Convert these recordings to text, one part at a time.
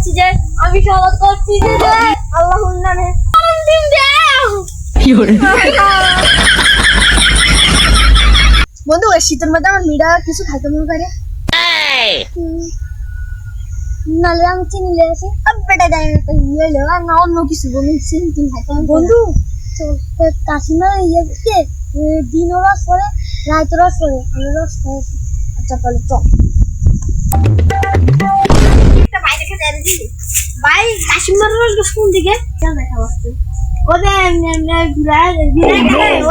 পেতেছি যে আমি সহজ করছি যে আল্লাহর নামে। দিন দেও বন্ধু ওই শীতের মধ্যে আমার মিরা কিছু খাইতে মনে করে। নালে আমি চিনি লে আসি বেটা দেয় ইয়ে লো আর না অন্য কিছু বলুন চিনি খাইতে বন্ধু কাশিমা ইয়ে দিন রস করে রাত রস করে আমি রস খাইছি। আচ্ছা তাহলে চল। ভাই কাশিমার রস কোন দিকে? চল দেখা বস্তু ওদের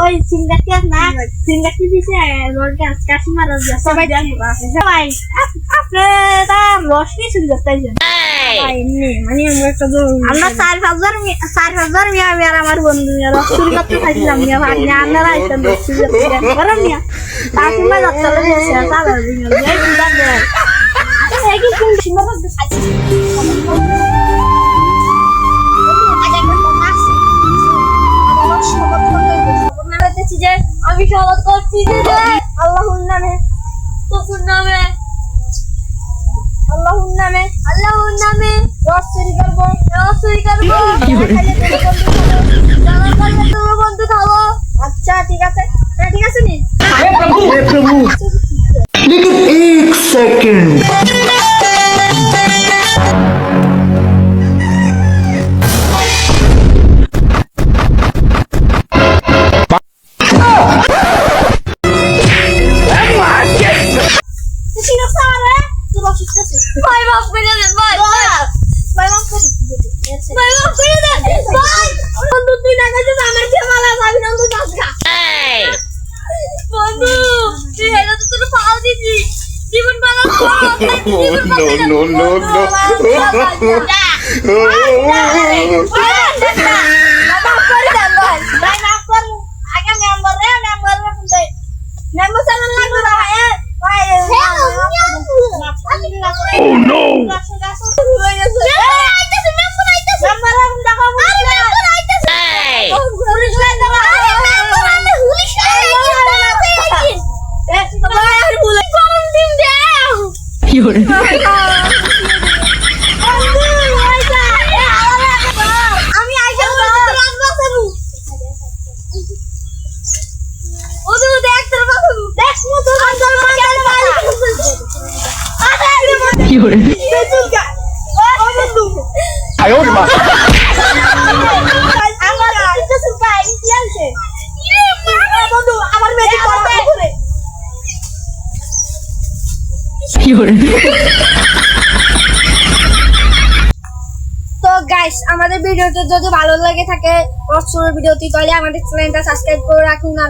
ওই সিঙ্গাটি না? সিঙ্গাটি দিছে রোলটা কাশিমার রস সবাই সবাই আপনি রস নিয়ে শুরু করতে আমরা চার পাঁচজন চার পাঁচজন মিয়া আমি আর আমার বন্ধু মিয়া। রস চুরি করতে খাইছিলাম মিয়া। ভাগ্নে আপনারা আইতেন রস চুরি করতে বরং মিয়া। কাকিমা যাত্রা বসে তাহলে আমি করছি যে আল্লাহর নামে কুকুর নামে আল্লাহর নামে আল্লাহর নামে রস চুরি করব রস চুরি করব বন্ধু খাব আচ্ছা ঠিক আছে হ্যাঁ ঠিক আছে নি हे ভাই মাফ করে দে ভাই ভাই মাফ করে ভাই মাফ করে দে ভাই বন্ধু তুই না গেছিস আমার কে মালা খাবি না তো গাছ খা বন্ধু তুই এটা তো তোর পাও দিছি জীবন বালা No, no, no, no. মাফ করে দেন ভাই ভাই মাফ কর আগে মেম্বার রে মেম্বার রে মেম্বার সামনে লাগবে Oh no! আমি আইসা ওদু দেখ তোর বাবু দেখ মতো আন্দর মার মার কি হরে আয় ওরে মা আমার কিছু সুপাই কি আছে বন্ধু আমার মেয়ে পড়া করে কি হরে তো গাইস আমাদের ভিডিওটা যদি ভালো লাগে থাকে অবশ্যই ভিডিওটি তাহলে আমাদের চ্যানেলটা সাবস্ক্রাইব করে রাখুন আর